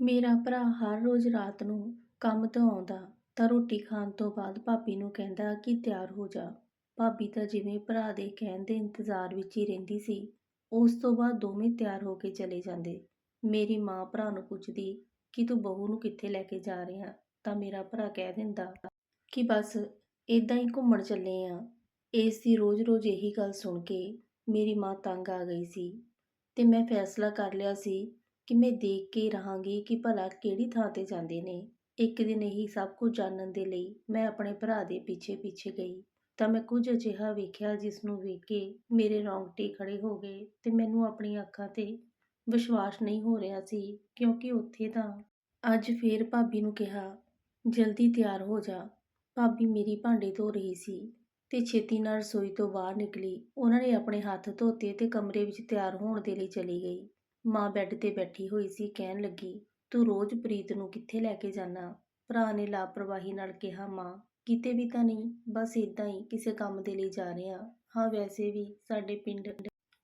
ਮੇਰਾ ਭਰਾ ਹਰ ਰੋਜ਼ ਰਾਤ ਨੂੰ ਕੰਮ ਤੋਂ ਆਉਂਦਾ ਤਾਂ ਰੋਟੀ ਖਾਣ ਤੋਂ ਬਾਅਦ ਭਾਬੀ ਨੂੰ ਕਹਿੰਦਾ ਕਿ ਤਿਆਰ ਹੋ ਜਾ। ਭਾਬੀ ਤਾਂ ਜਿਵੇਂ ਭਰਾ ਦੇ ਕਹਿਣ ਦੇ ਇੰਤਜ਼ਾਰ ਵਿੱਚ ਹੀ ਰਹਿੰਦੀ ਸੀ, ਉਸ ਤੋਂ ਬਾਅਦ ਦੋਵੇਂ ਤਿਆਰ ਹੋ ਕੇ ਚਲੇ ਜਾਂਦੇ। ਮੇਰੀ ਮਾਂ ਭਰਾ ਨੂੰ ਪੁੱਛਦੀ ਕਿ ਤੂੰ ਬਹੂ ਨੂੰ ਕਿੱਥੇ ਲੈ ਕੇ ਜਾ ਰਿਹਾ? ਤਾਂ ਮੇਰਾ ਭਰਾ ਕਹਿ ਦਿੰਦਾ ਕਿ ਬਸ ਇਦਾਂ ਹੀ ਘੁੰਮਣ ਚੱਲੇ ਆ। ਇਸ ਦੀ ਰੋਜ਼-ਰੋਜ਼ ਇਹੀ ਗੱਲ ਸੁਣ ਕੇ ਮੇਰੀ ਮਾਂ ਤੰਗ ਆ ਗਈ ਸੀ ਤੇ ਮੈਂ ਫੈਸਲਾ ਕਰ ਲਿਆ ਸੀ ਕਿ ਮੈਂ ਦੇਖ ਕੇ ਰਹਾਂਗੀ ਕਿ ਭਲਾ ਕਿਹੜੀ ਥਾਂ ਤੇ ਜਾਂਦੇ ਨੇ। ਇੱਕ ਦਿਨ ਇਹੀ ਸਭ ਕੁਝ ਜਾਣਨ ਦੇ ਲਈ ਮੈਂ ਆਪਣੇ ਭਰਾ ਦੇ ਪਿੱਛੇ-ਪਿੱਛੇ ਗਈ। ਤਾਂ ਮੈਂ ਕੁਝ ਅਜਿਹਾ ਵੇਖਿਆ ਜਿਸ ਨੂੰ ਵੇਖ ਕੇ ਮੇਰੇ ਰੌਂਗਟੇ ਖੜੇ ਹੋ ਗਏ ਤੇ ਮੈਨੂੰ ਆਪਣੀਆਂ ਅੱਖਾਂ ਤੇ ਵਿਸ਼ਵਾਸ ਨਹੀਂ ਹੋ ਰਿਹਾ ਸੀ, ਕਿਉਂਕਿ ਉੱਥੇ ਤਾਂ ਅੱਜ ਫੇਰ ਭਾਬੀ ਨੂੰ ਕਿਹਾ, ਜਲਦੀ ਤਿਆਰ ਹੋ ਜਾ। ਭਾਬੀ ਮੇਰੀ ਭਾਂਡੇ ਧੋ ਰਹੀ ਸੀ ਤੇ ਛੇਤੀ ਨਾਲ ਰਸੋਈ ਤੋਂ ਬਾਹਰ ਨਿਕਲੀ। ਉਹਨਾਂ ਨੇ ਆਪਣੇ ਹੱਥ ਧੋਤੇ ਤੇ ਕਮਰੇ ਵਿੱਚ ਤਿਆਰ ਹੋਣ ਦੇ ਲਈ ਚਲੀ ਗਈ। ਮਾਂ ਬੈੱਡ ਤੇ ਬੈਠੀ ਹੋਈ ਸੀ, ਕਹਿਣ ਲੱਗੀ, ਤੂੰ ਰੋਜ਼ ਪ੍ਰੀਤ ਨੂੰ ਕਿੱਥੇ ਲੈ ਕੇ ਜਾਣਾ ਭਰਾ ਨੇ ਲਾਪਰਵਾਹੀ ਨਾਲ ਕਿਹਾ, ਮਾਂ, ਕਿਤੇ ਵੀ ਤਾਂ ਨਹੀਂ, ਬਸ ਇਦਾਂ ਹੀ ਕਿਸੇ ਕੰਮ ਦੇ ਲਈ ਜਾ ਰਿਹਾ ਹਾਂ। ਹਾਂ, ਵੈਸੇ ਵੀ ਸਾਡੇ ਪਿੰਡ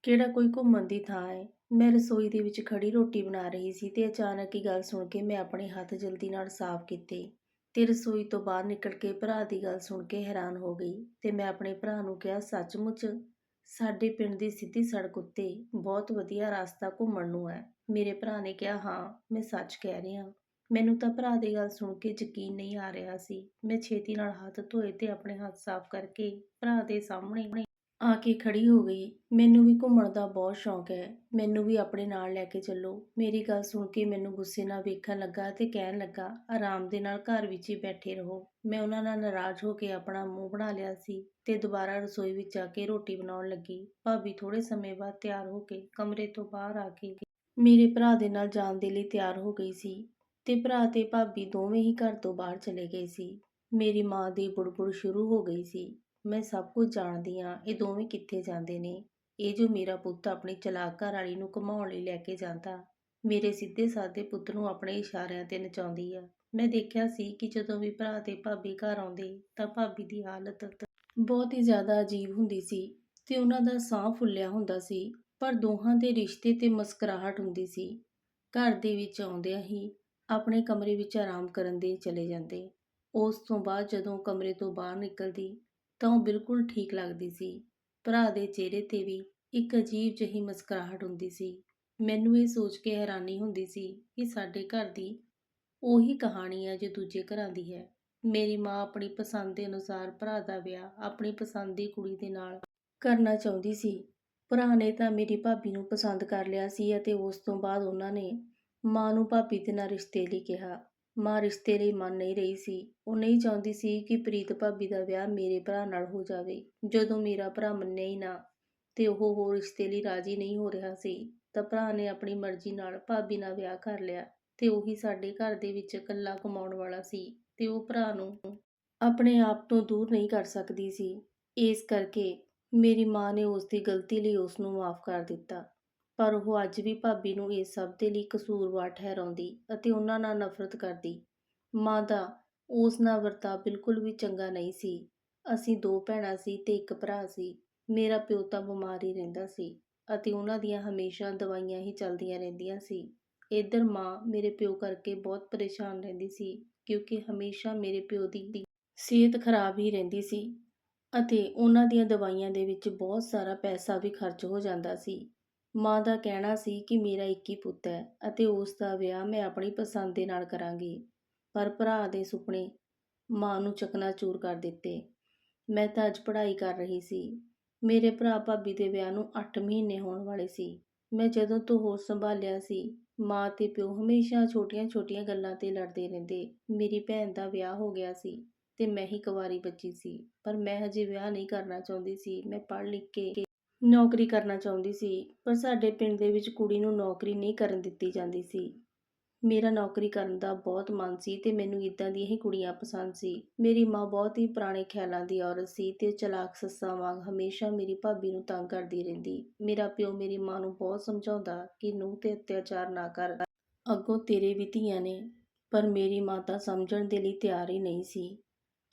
ਕਿਹੜਾ ਕੋਈ ਘੁੰਮਣ ਦੀ ਥਾਂ ਹੈ ਮੈਂ ਰਸੋਈ ਦੇ ਵਿੱਚ ਖੜੀ ਰੋਟੀ ਬਣਾ ਰਹੀ ਸੀ ਤੇ ਅਚਾਨਕ ਹੀ ਗੱਲ ਸੁਣ ਕੇ ਮੈਂ ਆਪਣੇ ਹੱਥ ਜਲਦੀ ਨਾਲ ਸਾਫ਼ ਕੀਤੇ ਤੇ ਰਸੋਈ ਤੋਂ ਬਾਹਰ ਨਿਕਲ ਕੇ ਭਰਾ ਦੀ ਗੱਲ ਸੁਣ ਕੇ ਹੈਰਾਨ ਹੋ ਗਈ ਤੇ ਮੈਂ ਆਪਣੇ ਭਰਾ ਨੂੰ ਕਿਹਾ, ਸੱਚਮੁੱਚ ਸਾਡੇ ਪਿੰਡ ਦੀ ਸਿੱਧੀ ਸੜਕ ਉੱਤੇ ਬਹੁਤ ਵਧੀਆ ਰਸਤਾ ਘੁੰਮਣ ਨੂੰ ਹੈ। ਮੇਰੇ ਭਰਾ ਨੇ ਕਿਹਾ, ਹਾਂ, ਮੈਂ ਸੱਚ ਕਹਿ ਰਿਹਾ। ਮੈਨੂੰ ਤਾਂ ਭਰਾ ਦੀ ਗੱਲ ਸੁਣ ਕੇ ਯਕੀਨ ਨਹੀਂ ਆ ਰਿਹਾ ਸੀ। ਮੈਂ ਛੇਤੀ ਨਾਲ ਹੱਥ ਧੋਏ ਤੇ ਆਪਣੇ ਹੱਥ ਸਾਫ਼ ਕਰਕੇ ਭਰਾ ਦੇ ਸਾਹਮਣੇ ਆ ਕੇ ਖੜੀ ਹੋ ਗਈ। ਮੈਨੂੰ ਵੀ ਘੁੰਮਣ ਦਾ ਬਹੁਤ ਸ਼ੌਂਕ ਹੈ। ਮੈਨੂੰ ਵੀ ਆਪਣੇ ਨਾਲ ਲੈ ਕੇ ਚੱਲੋ। ਮੇਰੀ ਗੱਲ ਸੁਣ ਕੇ ਮੈਨੂੰ ਗੁੱਸੇ ਨਾਲ ਵੇਖਣ ਲੱਗਾ ਤੇ ਕਹਿਣ ਲੱਗਾ, ਆਰਾਮ ਦੇ ਨਾਲ ਘਰ ਵਿੱਚ ਹੀ ਬੈਠੇ ਰਹੋ। ਮੈਂ ਉਹਨਾਂ ਨਾਲ ਨਾਰਾਜ਼ ਹੋ ਕੇ ਆਪਣਾ ਮੂੰਹ ਬਣਾ ਲਿਆ ਸੀ ਤੇ ਦੁਬਾਰਾ ਰਸੋਈ ਵਿੱਚ ਆ ਕੇ ਰੋਟੀ ਬਣਾਉਣ ਲੱਗੀ। ਭਾਬੀ ਥੋੜੇ ਸਮੇਂ ਬਾਅਦ ਤਿਆਰ ਹੋ ਕੇ ਕਮਰੇ ਤੋਂ ਬਾਹਰ ਆ ਕੇ ਮੇਰੇ ਭਰਾ ਦੇ ਨਾਲ ਜਾਣ ਦੇ ਲਈ ਤਿਆਰ ਹੋ ਗਈ ਸੀ ਤੇ ਭਰਾ ਤੇ ਭਾਬੀ ਦੋਵੇਂ ਹੀ ਘਰ ਤੋਂ ਬਾਹਰ ਚਲੇ ਗਏ ਸੀ। ਮੇਰੀ ਮਾਂ ਦੀ ਬੁੜਬੁੜ ਸ਼ੁਰੂ ਹੋ ਗਈ ਸੀ। ਮੈਂ ਸਭ ਕੁਝ ਜਾਣਦੀ ਹਾਂ, ਇਹ ਦੋਵੇਂ ਕਿੱਥੇ ਜਾਂਦੇ ਨੇ? ਇਹ ਜੋ ਮੇਰਾ ਪੁੱਤ ਆਪਣੀ ਚਲਾਕ ਘਰ ਵਾਲੀ ਨੂੰ ਘੁਮਾਉਣ ਲਈ ਲੈ ਕੇ ਜਾਂਦਾ, ਮੇਰੇ ਸਿੱਧੇ ਸਾਦੇ ਪੁੱਤ ਨੂੰ ਆਪਣੇ ਇਸ਼ਾਰਿਆਂ ਤੇ ਨਚਾਉਂਦੀ ਆ। ਮੈਂ ਦੇਖਿਆ ਸੀ ਕਿ ਜਦੋਂ ਵੀ ਭਰਾ ਤੇ ਭਾਬੀ ਘਰ ਆਉਂਦੇ, ਤਾਂ ਭਾਬੀ ਦੀ ਹਾਲਤ ਬਹੁਤ ਹੀ ਜ਼ਿਆਦਾ ਅਜੀਬ ਹੁੰਦੀ ਸੀ ਤੇ ਉਹਨਾਂ ਦਾ ਸਾਹ ਫੁੱਲਿਆ ਹੁੰਦਾ ਸੀ, ਪਰ ਦੋਹਾਂ ਦੇ ਰਿਸ਼ਤੇ ਤੇ ਮੁਸਕਰਾਹਟ ਹੁੰਦੀ ਸੀ। ਘਰ ਦੇ ਵਿੱਚ ਆਉਂਦਿਆਂ ਹੀ ਆਪਣੇ ਕਮਰੇ ਵਿੱਚ ਆਰਾਮ ਕਰਨ ਦੇ ਚਲੇ ਜਾਂਦੇ। ਉਸ ਤੋਂ ਬਾਅਦ ਜਦੋਂ ਕਮਰੇ ਤੋਂ ਬਾਹਰ ਨਿਕਲਦੀ ਤਾਂ ਉਹ ਬਿਲਕੁਲ ਠੀਕ ਲੱਗਦੀ ਸੀ। ਭਰਾ ਦੇ ਚਿਹਰੇ ਤੇ ਵੀ ਇੱਕ ਅਜੀਬ ਜਿਹੀ ਮੁਸਕਰਾਹਟ ਹੁੰਦੀ ਸੀ। ਮੈਨੂੰ ਇਹ ਸੋਚ ਕੇ ਹੈਰਾਨੀ ਹੁੰਦੀ ਸੀ ਕਿ ਸਾਡੇ ਘਰ ਦੀ ਉਹੀ ਕਹਾਣੀ ਹੈ ਜੋ ਦੂਜੇ ਘਰਾਂ ਦੀ ਹੈ। ਮੇਰੀ ਮਾਂ ਆਪਣੀ ਪਸੰਦ ਦੇ ਅਨੁਸਾਰ ਭਰਾ ਦਾ ਵਿਆਹ ਆਪਣੀ ਪਸੰਦ ਦੀ ਕੁੜੀ ਦੇ ਨਾਲ ਕਰਨਾ ਚਾਹੁੰਦੀ ਸੀ। ਭਰਾ ਨੇ ਤਾਂ ਮੇਰੀ ਭਾਬੀ ਨੂੰ ਪਸੰਦ ਕਰ ਲਿਆ ਸੀ ਅਤੇ ਉਸ ਤੋਂ ਬਾਅਦ ਉਹਨਾਂ ਨੇ ਮਾਂ ਨੂੰ ਭਾਬੀ ਦੇ ਨਾਲ ਰਿਸ਼ਤੇ ਲਈ ਕਿਹਾ। ਮਾਂ ਰਿਸ਼ਤੇ ਲਈ ਮੰਨ ਨਹੀਂ ਰਹੀ ਸੀ। ਉਹ ਨਹੀਂ ਚਾਹੁੰਦੀ ਸੀ ਕਿ ਪ੍ਰੀਤ ਭਾਬੀ ਦਾ ਵਿਆਹ ਮੇਰੇ ਭਰਾ ਨਾਲ ਹੋ ਜਾਵੇ। ਜਦੋਂ ਮੇਰਾ ਭਰਾ ਮੰਨਿਆ ਹੀ ਨਾ ਤੇ ਉਹ ਹੋਰ ਰਿਸ਼ਤੇ ਲਈ ਰਾਜੀ ਨਹੀਂ ਹੋ ਰਿਹਾ ਸੀ, ਤਾਂ ਭਰਾ ਨੇ ਆਪਣੀ ਮਰਜ਼ੀ ਨਾਲ ਭਾਬੀ ਨਾਲ ਵਿਆਹ ਕਰ ਲਿਆ ਤੇ ਉਹੀ ਸਾਡੇ ਘਰ ਦੇ ਵਿੱਚ ਇਕੱਲਾ ਕਮਾਉਣ ਵਾਲਾ ਸੀ ਤੇ ਉਹ ਭਰਾ ਨੂੰ ਆਪਣੇ ਆਪ ਤੋਂ ਦੂਰ ਨਹੀਂ ਕਰ ਸਕਦੀ ਸੀ। ਇਸ ਕਰਕੇ ਮੇਰੀ ਮਾਂ ਨੇ ਉਸ ਦੀ ਗਲਤੀ ਲਈ ਉਸ ਨੂੰ ਮਾਫ ਕਰ ਦਿੱਤਾ। ਪਰ ਉਹ ਅੱਜ ਵੀ ਭਾਬੀ ਨੂੰ ਇਸ ਸਭ ਦੇ ਲਈ ਕਸੂਰਵਾਰ ਠਹਿਰਾਉਂਦੀ ਅਤੇ ਉਹਨਾਂ ਨਾਲ ਨਫ਼ਰਤ ਕਰਦੀ। ਮਾਂ ਦਾ ਉਸ ਨਾਲ ਵਰਤਾਅ ਬਿਲਕੁਲ ਵੀ ਚੰਗਾ ਨਹੀਂ ਸੀ। ਅਸੀਂ ਦੋ ਭੈਣਾਂ ਸੀ ਤੇ ਇੱਕ ਭਰਾ ਸੀ। ਮੇਰਾ ਪਿਓ ਤਾਂ ਬਿਮਾਰ ਹੀ ਰਹਿੰਦਾ ਸੀ ਅਤੇ ਉਹਨਾਂ ਦੀਆਂ ਹਮੇਸ਼ਾ ਦਵਾਈਆਂ ਹੀ ਚੱਲਦੀਆਂ ਰਹਿੰਦੀਆਂ ਸੀ। ਇੱਧਰ ਮਾਂ ਮੇਰੇ ਪਿਓ ਕਰਕੇ ਬਹੁਤ ਪਰੇਸ਼ਾਨ ਰਹਿੰਦੀ ਸੀ ਕਿਉਂਕਿ ਹਮੇਸ਼ਾ ਮੇਰੇ ਪਿਓ ਦੀ ਸਿਹਤ ਖਰਾਬ ਹੀ ਰਹਿੰਦੀ ਸੀ ਅਤੇ ਉਹਨਾਂ ਦੀਆਂ ਦਵਾਈਆਂ ਦੇ ਵਿੱਚ ਬਹੁਤ ਸਾਰਾ ਪੈਸਾ ਵੀ ਖਰਚ ਹੋ ਜਾਂਦਾ ਸੀ। ਮਾਂ ਦਾ ਕਹਿਣਾ ਸੀ ਕਿ ਮੇਰਾ ਇੱਕ ਹੀ ਪੁੱਤ ਹੈ ਅਤੇ ਉਸ ਦਾ ਵਿਆਹ ਮੈਂ ਆਪਣੀ ਪਸੰਦ ਦੇ ਨਾਲ ਕਰਾਂਗੀ। ਪਰ ਭਰਾ ਦੇ ਸੁਪਨੇ ਮਾਂ ਨੂੰ ਚਕਨਾਚੂਰ ਕਰ ਦਿੱਤੇ। ਮੈਂ ਤਾਂ ਅੱਜ ਪੜ੍ਹਾਈ ਕਰ ਰਹੀ ਸੀ। ਮੇਰੇ ਭਰਾ ਭਾਬੀ ਦੇ ਵਿਆਹ ਨੂੰ 8 ਮਹੀਨੇ ਹੋਣ ਵਾਲੇ ਸੀ। ਮੈਂ ਜਦੋਂ ਤੋਂ ਹੋਸ਼ ਸੰਭਾਲਿਆ ਸੀ, ਮਾਂ ਤੇ ਪਿਓ ਹਮੇਸ਼ਾ ਛੋਟੀਆਂ-ਛੋਟੀਆਂ ਗੱਲਾਂ ਤੇ ਲੜਦੇ ਰਹਿੰਦੇ। ਮੇਰੀ ਭੈਣ ਦਾ ਵਿਆਹ ਹੋ ਗਿਆ ਸੀ ਤੇ ਮੈਂ ਹੀ ਕੁਵਾਰੀ ਬੱਚੀ ਸੀ। ਪਰ ਮੈਂ ਹਜੇ ਵਿਆਹ ਨਹੀਂ ਕਰਨਾ ਚਾਹੁੰਦੀ ਸੀ। ਮੈਂ ਪੜ੍ਹ ਲਿਖ ਕੇ ਨੌਕਰੀ ਕਰਨਾ ਚਾਹੁੰਦੀ ਸੀ, ਪਰ ਸਾਡੇ ਪਿੰਡ ਦੇ ਵਿੱਚ ਕੁੜੀ ਨੂੰ ਨੌਕਰੀ ਨਹੀਂ ਕਰਨ ਦਿੱਤੀ ਜਾਂਦੀ ਸੀ। ਮੇਰਾ ਨੌਕਰੀ ਕਰਨ ਦਾ ਬਹੁਤ ਮਨ ਸੀ ਤੇ ਮੈਨੂੰ ਇਦਾਂ ਦੀਆਂ ਹੀ ਕੁੜੀਆਂ ਪਸੰਦ ਸੀ। ਮੇਰੀ ਮਾਂ ਬਹੁਤ ਹੀ ਪੁਰਾਣੇ ਖਿਆਲਾਂ ਦੀ ਔਰਤ ਸੀ ਤੇ ਚਲਾਕ ਸੱਸਾਂ ਵਾਂਗ ਹਮੇਸ਼ਾ ਮੇਰੀ ਭਾਬੀ ਨੂੰ ਤੰਗ ਕਰਦੀ ਰਹਿੰਦੀ। ਮੇਰਾ ਪਿਓ ਮੇਰੀ ਮਾਂ ਨੂੰ ਬਹੁਤ ਸਮਝਾਉਂਦਾ ਕਿ ਨੂੰ ਤੇ ਅਤਿਆਚਾਰ ਨਾ ਕਰ। ਅੱਗੋਂ ਤੇਰੇ ਵੀ ਧੀਆਂ ਨੇ, ਪਰ ਮੇਰੀ ਮਾਂ ਤਾਂ ਸਮਝਣ ਦੇ ਲਈ ਤਿਆਰ ਹੀ ਨਹੀਂ ਸੀ।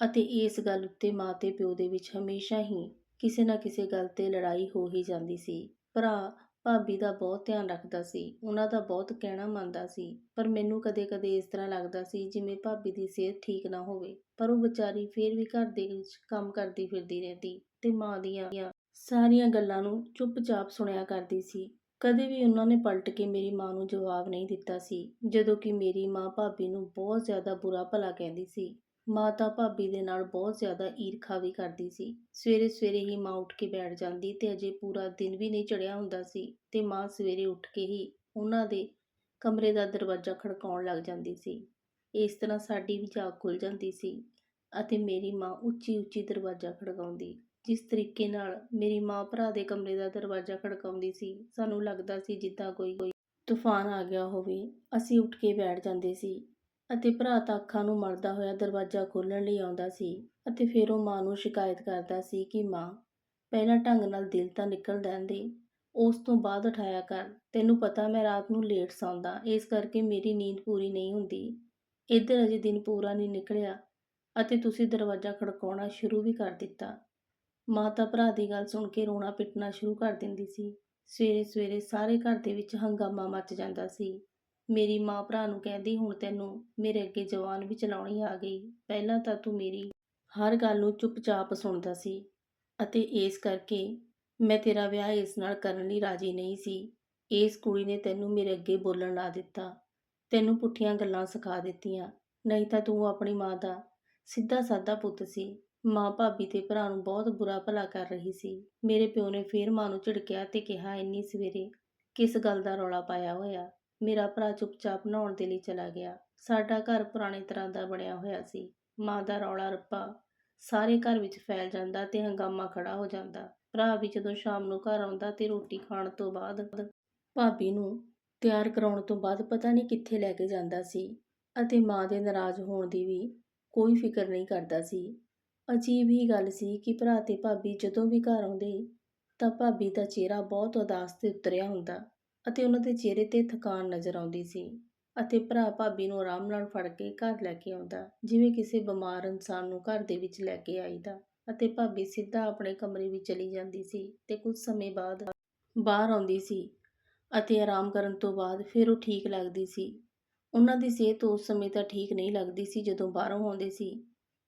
ਅਤੇ ਇਸ ਗੱਲ ਉੱਤੇ ਮਾਂ ਤੇ ਪਿਓ ਦੇ ਵਿੱਚ ਹਮੇਸ਼ਾ ਹੀ ਕਿਸੇ ਨਾ ਕਿਸੇ ਗੱਲ ਤੇ ਲੜਾਈ ਹੋ ਹੀ ਜਾਂਦੀ ਸੀ। ਭਰਾ ਭਾਬੀ ਦਾ ਬਹੁਤ ਧਿਆਨ ਰੱਖਦਾ ਸੀ, ਉਹਨਾਂ ਦਾ ਬਹੁਤ ਕਹਿਣਾ ਮੰਨਦਾ ਸੀ, ਪਰ ਮੈਨੂੰ ਕਦੇ-ਕਦੇ ਇਸ ਤਰ੍ਹਾਂ ਲੱਗਦਾ ਸੀ ਜਿਵੇਂ ਭਾਬੀ ਦੀ ਸਿਹਤ ਠੀਕ ਨਾ ਹੋਵੇ, ਪਰ ਉਹ ਵਿਚਾਰੀ ਫੇਰ ਵੀ ਘਰ ਦੇ ਵਿੱਚ ਕੰਮ ਕਰਦੀ ਫਿਰਦੀ ਰਹਿੰਦੀ ਤੇ ਮਾਂ ਦੀਆਂ ਸਾਰੀਆਂ ਗੱਲਾਂ ਨੂੰ ਚੁੱਪਚਾਪ ਸੁਣਿਆ ਕਰਦੀ ਸੀ। ਕਦੇ ਵੀ ਉਹਨਾਂ ਨੇ ਪਲਟ ਕੇ ਮੇਰੀ ਮਾਂ ਨੂੰ ਜਵਾਬ ਨਹੀਂ ਦਿੱਤਾ ਸੀ, ਜਦੋਂ ਕਿ ਮੇਰੀ ਮਾਂ ਭਾਬੀ ਨੂੰ ਬਹੁਤ ਜ਼ਿਆਦਾ ਬੁਰਾ ਭਲਾ ਕਹਿੰਦੀ ਸੀ। ਮਾਤਾ ਭਾਬੀ ਦੇ ਨਾਲ ਬਹੁਤ ਜ਼ਿਆਦਾ ਈਰਖਾ ਵੀ ਕਰਦੀ ਸੀ। ਸਵੇਰੇ ਸਵੇਰੇ ਹੀ ਮਾਂ ਉੱਠ ਕੇ ਬੈਠ ਜਾਂਦੀ ਤੇ ਅਜੇ ਪੂਰਾ ਦਿਨ ਵੀ ਨਹੀਂ ਚੜਿਆ ਹੁੰਦਾ ਸੀ ਤੇ ਮਾਂ ਸਵੇਰੇ ਉੱਠ ਕੇ ਹੀ ਉਹਨਾਂ ਦੇ ਕਮਰੇ ਦਾ ਦਰਵਾਜ਼ਾ ਖੜਕਾਉਣ ਲੱਗ ਜਾਂਦੀ ਸੀ। ਇਸ ਤਰ੍ਹਾਂ ਸਾਡੀ ਵੀ ਜਾਗ ਖੁੱਲ ਜਾਂਦੀ ਸੀ ਅਤੇ ਮੇਰੀ ਮਾਂ ਉੱਚੀ ਉੱਚੀ ਦਰਵਾਜ਼ਾ ਖੜਕਾਉਂਦੀ। ਜਿਸ ਤਰੀਕੇ ਨਾਲ ਮੇਰੀ ਮਾਂ ਭਰਾ ਦੇ ਕਮਰੇ ਦਾ ਦਰਵਾਜ਼ਾ ਖੜਕਾਉਂਦੀ ਸੀ, ਸਾਨੂੰ ਲੱਗਦਾ ਸੀ ਜਿੱਦਾਂ ਕੋਈ ਕੋਈ ਤੂਫਾਨ ਆ ਗਿਆ ਹੋਵੇ। ਅਸੀਂ ਉੱਠ ਕੇ ਬੈਠ ਜਾਂਦੇ ਸੀ। ਅਤੇ ਭਰਾ ਤਾਂ ਅੱਖਾਂ ਨੂੰ ਮਲਦਾ ਹੋਇਆ ਦਰਵਾਜ਼ਾ ਖੋਲ੍ਹਣ ਲਈ ਆਉਂਦਾ ਸੀ ਅਤੇ ਫਿਰ ਉਹ ਮਾਂ ਨੂੰ ਸ਼ਿਕਾਇਤ ਕਰਦਾ ਸੀ ਕਿ ਮਾਂ, ਪਹਿਲਾਂ ਢੰਗ ਨਾਲ ਦਿਲ ਤਾਂ ਨਿਕਲ ਲੈਣ ਦੇ ਉਸ ਤੋਂ ਬਾਅਦ ਉਠਾਇਆ ਕਰ, ਤੈਨੂੰ ਪਤਾ ਮੈਂ ਰਾਤ ਨੂੰ ਲੇਟ ਸੌਂਦਾ, ਇਸ ਕਰਕੇ ਮੇਰੀ ਨੀਂਦ ਪੂਰੀ ਨਹੀਂ ਹੁੰਦੀ। ਇੱਧਰ ਅਜੇ ਦਿਨ ਪੂਰਾ ਨਹੀਂ ਨਿਕਲਿਆ ਅਤੇ ਤੁਸੀਂ ਦਰਵਾਜ਼ਾ ਖੜਕਾਉਣਾ ਸ਼ੁਰੂ ਵੀ ਕਰ ਦਿੱਤਾ। ਮਾਂ ਤਾਂ ਭਰਾ ਦੀ ਗੱਲ ਸੁਣ ਕੇ ਰੋਣਾ ਪਿੱਟਣਾ ਸ਼ੁਰੂ ਕਰ ਦਿੰਦੀ ਸੀ। ਸਵੇਰੇ ਸਵੇਰੇ ਸਾਰੇ ਘਰ ਦੇ ਵਿੱਚ ਹੰਗਾਮਾ ਮਚ ਜਾਂਦਾ ਸੀ। ਮੇਰੀ ਮਾਂ ਭਰਾ ਨੂੰ ਕਹਿੰਦੀ, ਹੁਣ ਤੈਨੂੰ ਮੇਰੇ ਅੱਗੇ ਜਵਾਨ ਵੀ ਚਲਾਉਣੀ ਆ ਗਈ। ਪਹਿਲਾਂ ਤਾਂ ਤੂੰ ਮੇਰੀ ਹਰ ਗੱਲ ਨੂੰ ਚੁੱਪਚਾਪ ਸੁਣਦਾ ਸੀ ਅਤੇ ਇਸ ਕਰਕੇ ਮੈਂ ਤੇਰਾ ਵਿਆਹ ਇਸ ਨਾਲ ਕਰਨ ਲਈ ਰਾਜੀ ਨਹੀਂ ਸੀ। ਇਸ ਕੁੜੀ ਨੇ ਤੈਨੂੰ ਮੇਰੇ ਅੱਗੇ ਬੋਲਣ ਲਾ ਦਿੱਤਾ। ਤੈਨੂੰ ਪੁੱਠੀਆਂ ਗੱਲਾਂ ਸਿਖਾ ਦਿੱਤੀਆਂ। ਨਹੀਂ ਤਾਂ ਤੂੰ ਆਪਣੀ ਮਾਂ ਦਾ ਸਿੱਧਾ ਸਾਦਾ ਪੁੱਤ ਸੀ। ਮਾਂ ਭਾਬੀ ਤੇ ਭਰਾ ਨੂੰ ਬਹੁਤ ਬੁਰਾ ਭਲਾ ਕਰ ਰਹੀ ਸੀ। ਮੇਰੇ ਪਿਓ ਨੇ ਫੇਰ ਮਾਂ ਨੂੰ ਝਿੜਕਿਆ ਤੇ ਕਿਹਾ, ਇੰਨੀ ਸਵੇਰੇ ਕਿਸ ਗੱਲ ਦਾ ਰੌਲਾ ਪਾਇਆ ਹੋਇਆ? ਮੇਰਾ ਭਰਾ ਚੁੱਪਚਾਪ ਨਹਾਉਣ ਦੇ ਲਈ ਚਲਾ ਗਿਆ। ਸਾਡਾ ਘਰ ਪੁਰਾਣੇ ਤਰ੍ਹਾਂ ਦਾ ਬਣਿਆ ਹੋਇਆ ਸੀ। ਮਾਂ ਦਾ ਰੌਲਾ ਰੱਪਾ ਸਾਰੇ ਘਰ ਵਿੱਚ ਫੈਲ ਜਾਂਦਾ ਤੇ ਹੰਗਾਮਾ ਖੜਾ ਹੋ ਜਾਂਦਾ। ਭਰਾ ਵੀ ਜਦੋਂ ਸ਼ਾਮ ਨੂੰ ਘਰ ਆਉਂਦਾ ਤੇ ਰੋਟੀ ਖਾਣ ਤੋਂ ਬਾਅਦ ਭਾਬੀ ਨੂੰ ਤਿਆਰ ਕਰਾਉਣ ਤੋਂ ਬਾਅਦ ਪਤਾ ਨਹੀਂ ਕਿੱਥੇ ਲੈ ਕੇ ਜਾਂਦਾ ਸੀ ਅਤੇ ਮਾਂ ਦੇ ਨਾਰਾਜ਼ ਹੋਣ ਦੀ ਵੀ ਕੋਈ ਫਿਕਰ ਨਹੀਂ ਕਰਦਾ ਸੀ। ਅਜੀਬ ਹੀ ਗੱਲ ਸੀ ਕਿ ਭਰਾ ਤੇ ਭਾਬੀ ਜਦੋਂ ਵੀ ਘਰ ਆਉਂਦੇ ਤਾਂ ਭਾਬੀ ਦਾ ਚਿਹਰਾ ਬਹੁਤ ਉਦਾਸ ਤੇ ਉਤਰਿਆ ਹੁੰਦਾ। ਅਤੇ ਉਹਨਾਂ ਦੇ ਚਿਹਰੇ ਤੇ ਥਕਾਨ ਨਜ਼ਰ ਆਉਂਦੀ ਸੀ ਅਤੇ ਭਰਾ ਭਾਬੀ ਨੂੰ ਆਰਾਮ ਨਾਲ ਫੜ ਕੇ ਘਰ ਲੈ ਕੇ ਆਉਂਦਾ, ਜਿਵੇਂ ਕਿਸੇ ਬਿਮਾਰ ਇਨਸਾਨ ਨੂੰ ਘਰ ਦੇ ਵਿੱਚ ਲੈ ਕੇ ਆਈਦਾ ਅਤੇ ਭਾਬੀ ਸਿੱਧਾ ਆਪਣੇ ਕਮਰੇ ਵਿੱਚ ਚਲੀ ਜਾਂਦੀ ਸੀ ਤੇ ਕੁਝ ਸਮੇਂ ਬਾਅਦ ਬਾਹਰ ਆਉਂਦੀ ਸੀ ਅਤੇ ਆਰਾਮ ਕਰਨ ਤੋਂ ਬਾਅਦ ਫਿਰ ਉਹ ਠੀਕ ਲੱਗਦੀ ਸੀ। ਉਹਨਾਂ ਦੀ ਸਿਹਤ ਉਸ ਸਮੇਂ ਤਾਂ ਠੀਕ ਨਹੀਂ ਲੱਗਦੀ ਸੀ ਜਦੋਂ ਬਾਹਰੋਂ ਆਉਂਦੇ ਸੀ।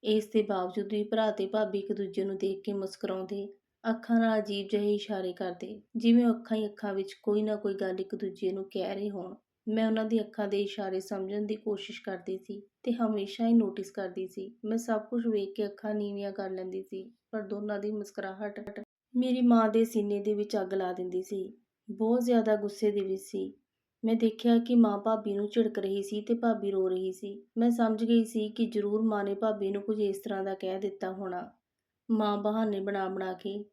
ਇਸ ਦੇ ਬਾਵਜੂਦ ਵੀ ਭਰਾ ਤੇ ਭਾਬੀ ਇੱਕ ਦੂਜੇ ਨੂੰ ਦੇਖ ਕੇ ਮੁਸਕਰਾਉਂਦੇ ਅੱਖਾਂ ਨਾਲ ਅਜੀਬ ਜਿਹੇ ਇਸ਼ਾਰੇ ਕਰਦੇ, ਜਿਵੇਂ ਉਹ ਅੱਖਾਂ ਹੀ ਅੱਖਾਂ ਵਿੱਚ ਕੋਈ ਨਾ ਕੋਈ ਗੱਲ ਇੱਕ ਦੂਜੇ ਨੂੰ ਕਹਿ ਰਹੇ ਹੋਣ। ਮੈਂ ਉਹਨਾਂ ਦੀ ਅੱਖਾਂ ਦੇ ਇਸ਼ਾਰੇ ਸਮਝਣ ਦੀ ਕੋਸ਼ਿਸ਼ ਕਰਦੀ ਸੀ ਤੇ ਹਮੇਸ਼ਾ ਹੀ ਨੋਟਿਸ ਕਰਦੀ ਸੀ। ਮੈਂ ਸਭ ਕੁਝ ਵੇਖ ਕੇ ਅੱਖਾਂ ਨੀਵੀਆਂ ਕਰ ਲੈਂਦੀ ਸੀ, ਪਰ ਦੋਨਾਂ ਦੀ ਮੁਸਕਰਾਹਟ ਮੇਰੀ ਮਾਂ ਦੇ ਸੀਨੇ ਦੇ ਵਿੱਚ ਅੱਗ ਲਾ ਦਿੰਦੀ ਸੀ। ਬਹੁਤ ਜ਼ਿਆਦਾ ਗੁੱਸੇ ਦੇ ਵਿੱਚ ਸੀ। ਮੈਂ ਦੇਖਿਆ ਕਿ ਮਾਂ ਭਾਬੀ ਨੂੰ ਝਿੜਕ ਰਹੀ ਸੀ ਤੇ ਭਾਬੀ ਰੋ ਰਹੀ ਸੀ। ਮੈਂ ਸਮਝ ਗਈ ਸੀ ਕਿ ਜ਼ਰੂਰ ਮਾਂ ਨੇ ਭਾਬੀ ਨੂੰ ਕੁਝ ਇਸ ਤਰ੍ਹਾਂ ਦਾ ਕਹਿ ਦਿੱਤਾ ਹੋਣਾ। ਮਾਂ ਬਹਾਨੇ ਬਣਾ ਬਣਾ ਕੇ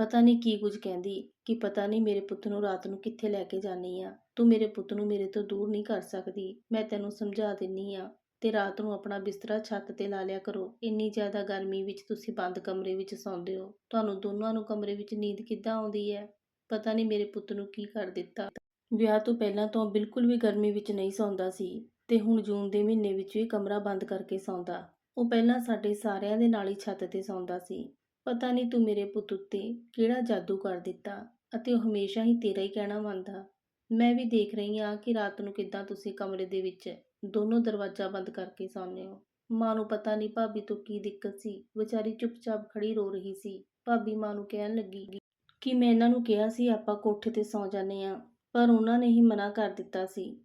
ਪਤਾ ਨਹੀਂ ਕੀ ਕੁਝ ਕਹਿੰਦੀ, ਕਿ ਪਤਾ ਨਹੀਂ ਮੇਰੇ ਪੁੱਤ ਨੂੰ ਰਾਤ ਨੂੰ ਕਿੱਥੇ ਲੈ ਕੇ ਜਾਣੀ ਆ। ਤੂੰ ਮੇਰੇ ਪੁੱਤ ਨੂੰ ਮੇਰੇ ਤੋਂ ਦੂਰ ਨਹੀਂ ਕਰ ਸਕਦੀ। ਮੈਂ ਤੈਨੂੰ ਸਮਝਾ ਦਿੰਨੀ ਆ ਤੇ ਰਾਤ ਨੂੰ ਆਪਣਾ ਬਿਸਤਰਾ ਛੱਤ ਤੇ ਲਾ ਲਿਆ ਕਰੋ। ਇੰਨੀ ਜ਼ਿਆਦਾ ਗਰਮੀ ਵਿੱਚ ਤੁਸੀਂ ਬੰਦ ਕਮਰੇ ਵਿੱਚ ਸੌਂਦੇ ਹੋ। ਤੁਹਾਨੂੰ ਦੋਨਾਂ ਨੂੰ ਕਮਰੇ ਵਿੱਚ ਨੀਂਦ ਕਿੱਦਾਂ ਆਉਂਦੀ ਹੈ? ਪਤਾ ਨਹੀਂ ਮੇਰੇ ਪੁੱਤ ਨੂੰ ਕੀ ਕਰ ਦਿੱਤਾ। ਵਿਆਹ ਤੋਂ ਪਹਿਲਾਂ ਤਾਂ ਉਹ ਬਿਲਕੁਲ ਵੀ ਗਰਮੀ ਵਿੱਚ ਨਹੀਂ ਸੌਂਦਾ ਸੀ ਤੇ ਹੁਣ ਜੂਨ ਦੇ ਮਹੀਨੇ ਵਿੱਚ ਵੀ ਕਮਰਾ ਬੰਦ ਕਰਕੇ ਸੌਂਦਾ। ਉਹ ਪਹਿਲਾਂ ਸਾਡੇ ਸਾਰਿਆਂ ਦੇ ਨਾਲ ਹੀ ਛੱਤ ਤੇ ਸੌਂਦਾ ਸੀ। ਪਤਾ ਨਹੀਂ ਤੂੰ ਮੇਰੇ ਪੁੱਤ ਉੱਤੇ ਕਿਹੜਾ ਜਾਦੂ ਕਰ ਦਿੱਤਾ ਅਤੇ ਉਹ ਹਮੇਸ਼ਾ ਹੀ ਤੇਰਾ ਹੀ ਕਹਿਣਾ ਮੰਨਦਾ। ਮੈਂ ਵੀ ਦੇਖ ਰਹੀ ਹਾਂ ਕਿ ਰਾਤ ਨੂੰ ਕਿੱਦਾਂ ਤੁਸੀਂ ਕਮਰੇ ਦੇ ਵਿੱਚ ਦੋਨੋਂ ਦਰਵਾਜ਼ਾ ਬੰਦ ਕਰਕੇ ਸੌਂਦੇ ਹੋ। ਮਾਂ ਨੂੰ ਪਤਾ ਨਹੀਂ ਭਾਬੀ ਤੋਂ ਕੀ ਦਿੱਕਤ ਸੀ। ਵਿਚਾਰੀ ਚੁੱਪਚਾਪ ਖੜੀ ਰੋ ਰਹੀ ਸੀ। ਭਾਬੀ ਮਾਂ ਨੂੰ ਕਹਿਣ ਲੱਗੀ ਕਿ ਮੈਂ ਇਹਨਾਂ ਨੂੰ ਕਿਹਾ ਸੀ, ਆਪਾਂ ਕੋਠੇ ਤੇ ਸੌਂ ਜਾਂਦੇ ਆ ਪਰ ਉਹਨਾਂ ਨੇ ਹੀ ਮਨਾ ਕਰ ਦਿੱਤਾ ਸੀ।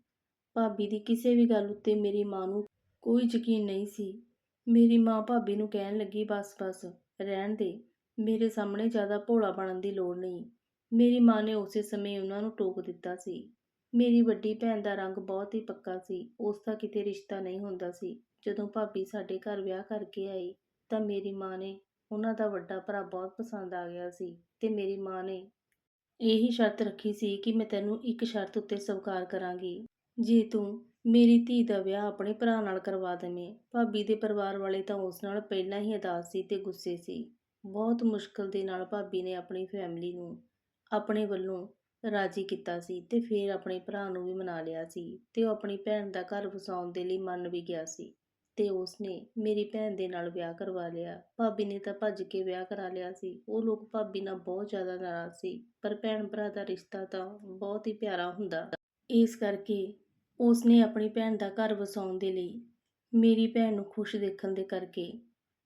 ਭਾਬੀ ਦੀ ਕਿਸੇ ਵੀ ਗੱਲ ਉੱਤੇ ਮੇਰੀ ਮਾਂ ਨੂੰ ਕੋਈ ਯਕੀਨ ਨਹੀਂ ਸੀ। ਮੇਰੀ ਮਾਂ ਭਾਬੀ ਨੂੰ ਕਹਿਣ ਲੱਗੀ, ਬਸ ਬਸ। ਰਹਿਣ ਦੇ। ਮੇਰੇ ਸਾਹਮਣੇ ਜ਼ਿਆਦਾ ਭੋਲਾ ਬਣਨ ਦੀ ਲੋੜ ਨਹੀਂ। ਮੇਰੀ ਮਾਂ ਨੇ ਉਸੇ ਸਮੇਂ ਉਹਨਾਂ ਨੂੰ ਟੋਕ ਦਿੱਤਾ ਸੀ। ਮੇਰੀ ਵੱਡੀ ਭੈਣ ਦਾ ਰੰਗ ਬਹੁਤ ਹੀ ਪੱਕਾ ਸੀ। ਉਸ ਦਾ ਕਿਤੇ ਰਿਸ਼ਤਾ ਨਹੀਂ ਹੁੰਦਾ ਸੀ। ਜਦੋਂ ਭਾਬੀ ਸਾਡੇ ਘਰ ਵਿਆਹ ਕਰਕੇ ਆਈ, ਤਾਂ ਮੇਰੀ ਮਾਂ ਨੇ ਉਹਨਾਂ ਦਾ ਵੱਡਾ ਭਰਾ ਬਹੁਤ ਪਸੰਦ ਆ ਗਿਆ ਸੀ ਤੇ ਮੇਰੀ ਮਾਂ ਨੇ ਇਹੀ ਸ਼ਰਤ ਰੱਖੀ ਸੀ ਕਿ ਮੈਂ ਤੈਨੂੰ ਇੱਕ ਸ਼ਰਤ ਉੱਤੇ ਸਵੀਕਾਰ ਕਰਾਂਗੀ। ਜੇ ਤੂੰ ਮੇਰੀ ਧੀ ਦਾ ਵਿਆਹ ਆਪਣੇ ਭਰਾ ਨਾਲ ਕਰਵਾ ਦੇਵੇਂ, ਭਾਬੀ ਦੇ ਪਰਿਵਾਰ ਵਾਲੇ ਤਾਂ ਉਸ ਨਾਲ ਪਹਿਲਾਂ ਹੀ ਅਦਾਸ ਸੀ ਤੇ ਗੁੱਸੇ ਸੀ। ਬਹੁਤ ਮੁਸ਼ਕਲ ਦੇ ਨਾਲ ਭਾਬੀ ਨੇ ਆਪਣੀ ਫੈਮਿਲੀ ਨੂੰ ਆਪਣੇ ਵੱਲੋਂ ਰਾਜੀ ਕੀਤਾ ਸੀ ਤੇ ਫਿਰ ਆਪਣੇ ਭਰਾ ਨੂੰ ਵੀ ਮਨਾ ਲਿਆ ਸੀ ਤੇ ਉਹ ਆਪਣੀ ਭੈਣ ਦਾ ਘਰ ਵਸਾਉਣ ਦੇ ਲਈ ਮੰਨ ਵੀ ਗਿਆ ਸੀ ਤੇ ਉਸਨੇ ਮੇਰੀ ਭੈਣ ਦੇ ਨਾਲ ਵਿਆਹ ਕਰਵਾ ਲਿਆ। ਭਾਬੀ ਨੇ ਤਾਂ ਭੱਜ ਕੇ ਵਿਆਹ ਕਰਾ ਲਿਆ ਸੀ। ਉਹ ਲੋਕ ਭਾਬੀ ਨਾਲ ਬਹੁਤ ਜ਼ਿਆਦਾ ਨਾਰਾਜ਼ ਸੀ, ਪਰ ਭੈਣ ਭਰਾ ਦਾ ਰਿਸ਼ਤਾ ਤਾਂ ਬਹੁਤ ਹੀ ਪਿਆਰਾ ਹੁੰਦਾ। ਇਸ ਕਰਕੇ ਉਸ ਨੇ ਆਪਣੀ ਭੈਣ ਦਾ ਘਰ ਵਸਾਉਣ ਦੇ ਲਈ ਮੇਰੀ ਭੈਣ ਨੂੰ ਖੁਸ਼ ਦੇਖਣ ਦੇ ਕਰਕੇ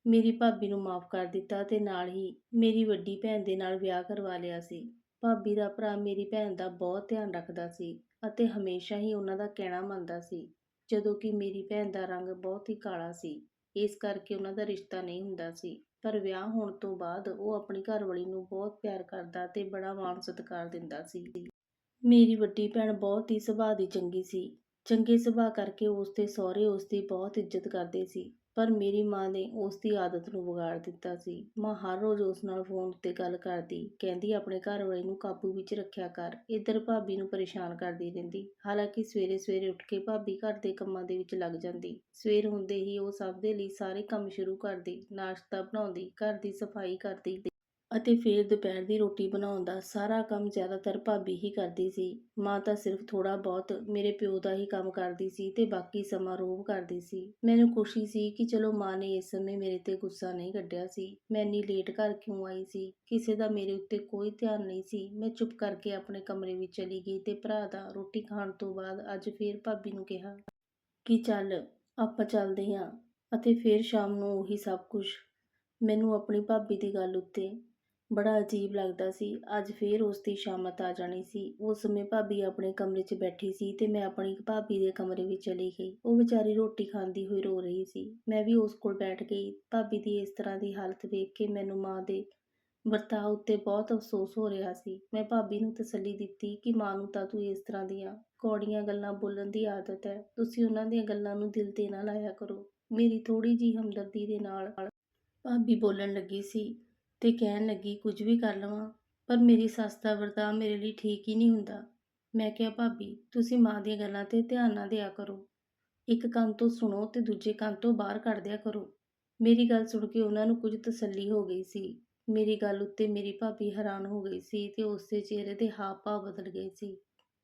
ਮੇਰੀ ਭਾਬੀ ਨੂੰ ਮਾਫ ਕਰ ਦਿੱਤਾ ਤੇ ਨਾਲ ਹੀ ਮੇਰੀ ਵੱਡੀ ਭੈਣ ਦੇ ਨਾਲ ਵਿਆਹ ਕਰਵਾ ਲਿਆ ਸੀ। ਭਾਬੀ ਦਾ ਭਰਾ ਮੇਰੀ ਭੈਣ ਦਾ ਬਹੁਤ ਧਿਆਨ ਰੱਖਦਾ ਸੀ ਅਤੇ ਹਮੇਸ਼ਾ ਹੀ ਉਹਨਾਂ ਦਾ ਕਹਿਣਾ ਮੰਨਦਾ ਸੀ, ਜਦੋਂ ਕਿ ਮੇਰੀ ਭੈਣ ਦਾ ਰੰਗ ਬਹੁਤ ਹੀ ਕਾਲਾ ਸੀ, ਇਸ ਕਰਕੇ ਉਹਨਾਂ ਦਾ ਰਿਸ਼ਤਾ ਨਹੀਂ ਹੁੰਦਾ ਸੀ। ਪਰ ਵਿਆਹ ਹੋਣ ਤੋਂ ਬਾਅਦ ਉਹ ਆਪਣੀ ਘਰਵਾਲੀ ਨੂੰ ਬਹੁਤ ਪਿਆਰ ਕਰਦਾ ਤੇ ਬੜਾ ਮਾਣ ਸਤਿਕਾਰ ਦਿੰਦਾ ਸੀ। ਮੇਰੀ ਵੱਡੀ ਭੈਣ ਬਹੁਤ ਹੀ ਸੁਭਾਅ ਦੀ ਚੰਗੀ ਸੀ। ਚੰਗੇ ਸੁਭਾਅ ਕਰਕੇ ਉਸ ਦੇ ਸਹੁਰੇ ਉਸ ਦੀ ਬਹੁਤ ਇੱਜ਼ਤ ਕਰਦੇ ਸੀ, ਪਰ ਮੇਰੀ ਮਾਂ ਨੇ ਉਸ ਦੀ ਆਦਤ ਨੂੰ ਵਿਗਾੜ ਦਿੱਤਾ ਸੀ। ਮਾਂ ਹਰ ਰੋਜ਼ ਉਸ ਨਾਲ ਫੋਨ ਉੱਤੇ ਗੱਲ ਕਰਦੀ, ਕਹਿੰਦੀ, ਆਪਣੇ ਘਰ ਵਾਲੇ ਨੂੰ ਕਾਬੂ ਵਿੱਚ ਰੱਖਿਆ ਕਰ, ਇੱਧਰ ਭਾਬੀ ਨੂੰ ਪਰੇਸ਼ਾਨ ਕਰਦੀ ਰਹਿੰਦੀ ਹਾਲਾਂਕਿ ਸਵੇਰੇ ਸਵੇਰੇ ਉੱਠ ਕੇ ਭਾਬੀ ਘਰ ਦੇ ਕੰਮਾਂ ਦੇ ਵਿੱਚ ਲੱਗ ਜਾਂਦੀ। ਸਵੇਰ ਹੁੰਦੇ ਹੀ ਉਹ ਸਭ ਦੇ ਲਈ ਸਾਰੇ ਕੰਮ ਸ਼ੁਰੂ ਕਰਦੀ, ਨਾਸ਼ਤਾ ਬਣਾਉਂਦੀ, ਘਰ ਦੀ ਸਫ਼ਾਈ ਕਰਦੀ ਅਤੇ ਫਿਰ ਦੁਪਹਿਰ ਦੀ ਰੋਟੀ ਬਣਾਉਣ ਦਾ ਸਾਰਾ ਕੰਮ ਜ਼ਿਆਦਾਤਰ ਭਾਬੀ ਹੀ ਕਰਦੀ ਸੀ। ਮਾਂ ਤਾਂ ਸਿਰਫ ਥੋੜਾ ਬਹੁਤ ਮੇਰੇ ਪਿਓ ਦਾ ਹੀ ਕੰਮ ਕਰਦੀ ਸੀ ਤੇ ਬਾਕੀ ਸਮਾਂ ਰੋਬ ਕਰਦੀ ਸੀ। ਮੈਨੂੰ ਖੁਸ਼ੀ ਸੀ ਕਿ ਚਲੋ ਮਾਂ ਨੇ ਇਸ ਸਮੇਂ ਮੇਰੇ ਤੇ ਗੁੱਸਾ ਨਹੀਂ ਕੱਢਿਆ ਸੀ। ਮੈਂ ਇੰਨੀ ਲੇਟ ਘਰ ਕਿਉਂ ਆਈ ਸੀ? ਕਿਸੇ ਦਾ ਮੇਰੇ ਉੱਤੇ ਕੋਈ ਧਿਆਨ ਨਹੀਂ ਸੀ। ਮੈਂ ਚੁੱਪ ਕਰਕੇ ਆਪਣੇ ਕਮਰੇ ਵਿੱਚ ਚਲੀ ਗਈ ਤੇ ਭਰਾ ਦਾ ਰੋਟੀ ਖਾਣ ਤੋਂ ਬਾਅਦ ਅੱਜ ਫਿਰ ਭਾਬੀ ਨੂੰ ਕਿਹਾ ਕਿ ਚੱਲ ਆਪਾਂ ਚੱਲਦੇ ਹਾਂ। ਅਤੇ ਫਿਰ ਸ਼ਾਮ ਨੂੰ ਉਹੀ ਸਭ ਕੁਝ ਮੈਨੂੰ ਆਪਣੀ ਭਾਬੀ ਦੀ ਗੱਲ ਉੱਤੇ ਬੜਾ ਅਜੀਬ ਲੱਗਦਾ ਸੀ। ਅੱਜ ਫੇਰ ਉਸ ਦੀ ਸ਼ਾਮਤ ਆ ਜਾਣੀ ਸੀ। ਉਸ ਸਮੇਂ ਭਾਬੀ ਆਪਣੇ ਕਮਰੇ 'ਚ ਬੈਠੀ ਸੀ ਤੇ ਮੈਂ ਆਪਣੀ ਭਾਬੀ ਦੇ ਕਮਰੇ ਵਿੱਚ ਚਲੀ ਗਈ। ਉਹ ਵਿਚਾਰੀ ਰੋਟੀ ਖਾਂਦੀ ਹੋਈ ਰੋ ਰਹੀ ਸੀ। ਮੈਂ ਵੀ ਉਸ ਕੋਲ ਬੈਠ ਗਈ। ਭਾਬੀ ਦੀ ਇਸ ਤਰ੍ਹਾਂ ਦੀ ਹਾਲਤ ਵੇਖ ਕੇ ਮੈਨੂੰ ਮਾਂ ਦੇ ਵਰਤਾਅ ਉੱਤੇ ਬਹੁਤ ਅਫਸੋਸ ਹੋ ਰਿਹਾ ਸੀ। ਮੈਂ ਭਾਬੀ ਨੂੰ ਤਸੱਲੀ ਦਿੱਤੀ ਕਿ ਮਾਂ ਨੂੰ ਤਾਂ ਤੂੰ ਇਸ ਤਰ੍ਹਾਂ ਦੀਆਂ ਕੌੜੀਆਂ ਗੱਲਾਂ ਬੋਲਣ ਦੀ ਆਦਤ ਹੈ। ਤੁਸੀਂ ਉਹਨਾਂ ਦੀਆਂ ਗੱਲਾਂ ਨੂੰ ਦਿਲ ਤੇ ਨਾ ਲਾਇਆ ਕਰੋ। ਮੇਰੀ ਥੋੜੀ ਜੀ ਹਮਦਰਦੀ ਦੇ ਨਾਲ ਭਾਬੀ ਬੋਲਣ ਲੱਗੀ ਸੀ। ਤੇ ਕਹਿਣ ਲੱਗੀ, ਕੁਝ ਵੀ ਕਰ ਲਵਾਂ, ਪਰ ਮੇਰੀ ਸੱਸ ਦਾ ਵਰਤਾਅ ਮੇਰੇ ਲਈ ਠੀਕ ਹੀ ਨਹੀਂ ਹੁੰਦਾ। ਮੈਂ ਕਿਹਾ, ਭਾਬੀ, ਤੁਸੀਂ ਮਾਂ ਦੀਆਂ ਗੱਲਾਂ ਤੇ ਧਿਆਨ ਨਾ ਦਿਆ ਕਰੋ। ਇੱਕ ਕੰਨ ਤੋਂ ਸੁਣੋ ਤੇ ਦੂਜੇ ਕੰਨ ਤੋਂ ਬਾਹਰ ਕੱਢ ਦਿਆ ਕਰੋ। ਮੇਰੀ ਗੱਲ ਸੁਣ ਕੇ ਉਹਨਾਂ ਨੂੰ ਕੁਝ ਤਸੱਲੀ ਹੋ ਗਈ ਸੀ। ਮੇਰੀ ਗੱਲ ਉੱਤੇ ਮੇਰੀ ਭਾਬੀ ਹੈਰਾਨ ਹੋ ਗਈ ਸੀ ਤੇ ਉਸਦੇ ਚਿਹਰੇ ਦੇ ਹਾਵ ਭਾਵ ਬਦਲ ਗਏ ਸੀ।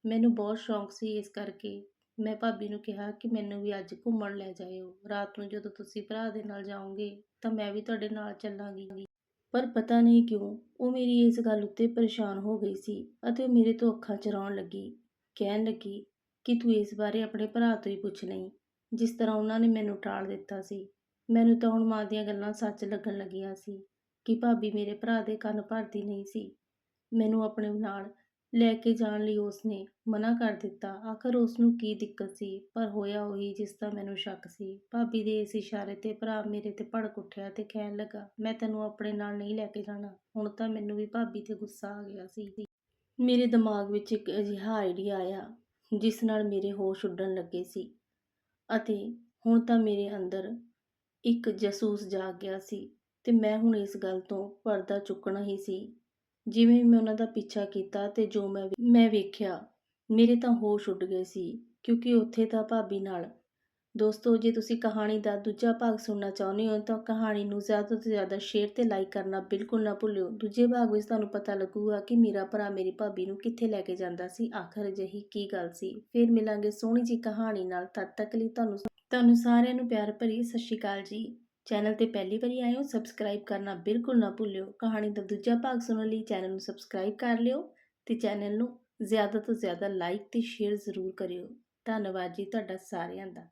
ਮੈਨੂੰ ਬਹੁਤ ਸ਼ੌਂਕ ਸੀ ਇਸ ਕਰਕੇ। ਮੈਂ ਭਾਬੀ ਨੂੰ ਕਿਹਾ ਕਿ ਮੈਨੂੰ ਵੀ ਅੱਜ ਘੁੰਮਣ ਲੈ ਜਾਇਓ। ਰਾਤ ਨੂੰ ਜਦੋਂ ਤੁਸੀਂ ਭਰਾ ਦੇ ਨਾਲ ਜਾਓਗੇ, ਤਾਂ ਮੈਂ ਵੀ ਤੁਹਾਡੇ ਨਾਲ ਚੱਲਾਂਗੀ। ਪਰ ਪਤਾ ਨਹੀਂ ਕਿਉਂ ਉਹ ਮੇਰੀ ਇਸ ਗੱਲ ਉੱਤੇ ਪਰੇਸ਼ਾਨ ਹੋ ਗਈ ਸੀ ਅਤੇ ਉਹ ਮੇਰੇ ਤੋਂ ਅੱਖਾਂ ਚਰਾਉਣ ਲੱਗੀ। ਕਹਿਣ ਲੱਗੀ ਕਿ ਤੂੰ ਇਸ ਬਾਰੇ ਆਪਣੇ ਭਰਾ ਤੋਂ ਹੀ ਪੁੱਛ ਲਈ, ਜਿਸ ਤਰ੍ਹਾਂ ਉਹਨਾਂ ਨੇ ਮੈਨੂੰ ਟਾਲ ਦਿੱਤਾ ਸੀ। ਮੈਨੂੰ ਤਾਂ ਹੁਣ ਮਾਂ ਦੀਆਂ ਗੱਲਾਂ ਸੱਚ ਲੱਗਣ ਲੱਗੀਆਂ ਸੀ ਕਿ ਭਾਬੀ ਮੇਰੇ ਭਰਾ ਦੇ ਕੰਨ ਭਰਦੀ ਨਹੀਂ ਸੀ। ਮੈਨੂੰ ਆਪਣੇ ਨਾਲ ਲੈ ਕੇ ਜਾਣ ਲਈ ਉਸਨੇ ਮਨਾ ਕਰ ਦਿੱਤਾ। ਆਖਰ ਉਸ ਨੂੰ ਕੀ ਦਿੱਕਤ ਸੀ? ਪਰ ਹੋਇਆ ਉਹੀ ਜਿਸ ਦਾ ਮੈਨੂੰ ਸ਼ੱਕ ਸੀ। ਭਾਬੀ ਦੇ ਇਸ ਇਸ਼ਾਰੇ ਤੇ ਭਰਾ ਮੇਰੇ ਤੇ ਭੜਕ ਉੱਠਿਆ ਤੇ ਕਹਿਣ ਲੱਗਾ, ਮੈਂ ਤੈਨੂੰ ਆਪਣੇ ਨਾਲ ਨਹੀਂ ਲੈ ਕੇ ਜਾਣਾ। ਹੁਣ ਤਾਂ ਮੈਨੂੰ ਵੀ ਭਾਬੀ ਤੇ ਗੁੱਸਾ ਆ ਗਿਆ ਸੀ। ਮੇਰੇ ਦਿਮਾਗ ਵਿੱਚ ਇੱਕ ਅਜਿਹਾ ਆਈਡੀਆ ਆਇਆ, ਜਿਸ ਨਾਲ ਮੇਰੇ ਹੋਸ਼ ਉੱਡਣ ਲੱਗੇ ਸੀ ਅਤੇ ਹੁਣ ਤਾਂ ਮੇਰੇ ਅੰਦਰ ਇੱਕ ਜਸੂਸ ਜਾਗ ਗਿਆ ਸੀ ਤੇ ਮੈਂ ਹੁਣ ਇਸ ਗੱਲ ਤੋਂ ਪਰਦਾ ਚੁੱਕਣਾ ਹੀ ਸੀ। ਜਿਵੇਂ ਮੈਂ ਉਹਨਾਂ ਦਾ ਪਿੱਛਾ ਕੀਤਾ ਤੇ ਜੋ ਮੈਂ ਮੈਂ ਵੇਖਿਆ, ਮੇਰੇ ਤਾਂ ਹੋਸ਼ ਉੱਡ ਗਏ ਸੀ, ਕਿਉਂਕਿ ਉੱਥੇ ਤਾਂ ਭਾਬੀ ਨਾਲ। ਦੋਸਤੋ, ਜੇ ਤੁਸੀਂ ਕਹਾਣੀ ਦਾ ਦੂਜਾ ਭਾਗ ਸੁਣਨਾ ਚਾਹੁੰਦੇ ਹੋ, ਤਾਂ ਕਹਾਣੀ ਨੂੰ ਜ਼ਿਆਦਾ ਤੋਂ ਜ਼ਿਆਦਾ ਸ਼ੇਅਰ ਤੇ ਲਾਈਕ ਕਰਨਾ ਬਿਲਕੁਲ ਨਾ ਭੁੱਲਿਓ। ਦੂਜੇ ਭਾਗ ਵਿੱਚ ਤੁਹਾਨੂੰ ਪਤਾ ਲੱਗੂਗਾ ਕਿ ਮੇਰਾ ਭਰਾ ਮੇਰੀ ਭਾਬੀ ਨੂੰ ਕਿੱਥੇ ਲੈ ਕੇ ਜਾਂਦਾ ਸੀ, ਆਖਰ ਅਜਿਹੀ ਕੀ ਗੱਲ ਸੀ। ਫਿਰ ਮਿਲਾਂਗੇ ਸੋਹਣੀ ਜੀ ਕਹਾਣੀ ਨਾਲ। ਤਦ ਤੱਕ ਲਈ ਤੁਹਾਨੂੰ ਤੁਹਾਨੂੰ ਸਾਰਿਆਂ ਨੂੰ ਪਿਆਰ ਭਰੀ ਸਤਿ ਸ਼੍ਰੀ ਅਕਾਲ ਜੀ। ਚੈਨਲ ਤੇ ਪਹਿਲੀ ਵਾਰੀ ਆਏ ਹੋ ਸਬਸਕ੍ਰਾਈਬ ਕਰਨਾ ਬਿਲਕੁਲ ਨਾ ਭੁੱਲਿਓ। ਕਹਾਣੀ ਦਾ ਦੂਜਾ ਭਾਗ ਸੁਣਨ ਲਈ ਚੈਨਲ ਨੂੰ ਸਬਸਕ੍ਰਾਈਬ ਕਰ ਲਿਓ ਤੇ ਚੈਨਲ ਨੂੰ ਜ਼ਿਆਦਾ ਤੋਂ ਜ਼ਿਆਦਾ ਲਾਈਕ ਤੇ ਸ਼ੇਅਰ ਜ਼ਰੂਰ ਕਰਿਓ। ਧੰਨਵਾਦ ਜੀ ਤੁਹਾਡਾ ਸਾਰਿਆਂ ਦਾ।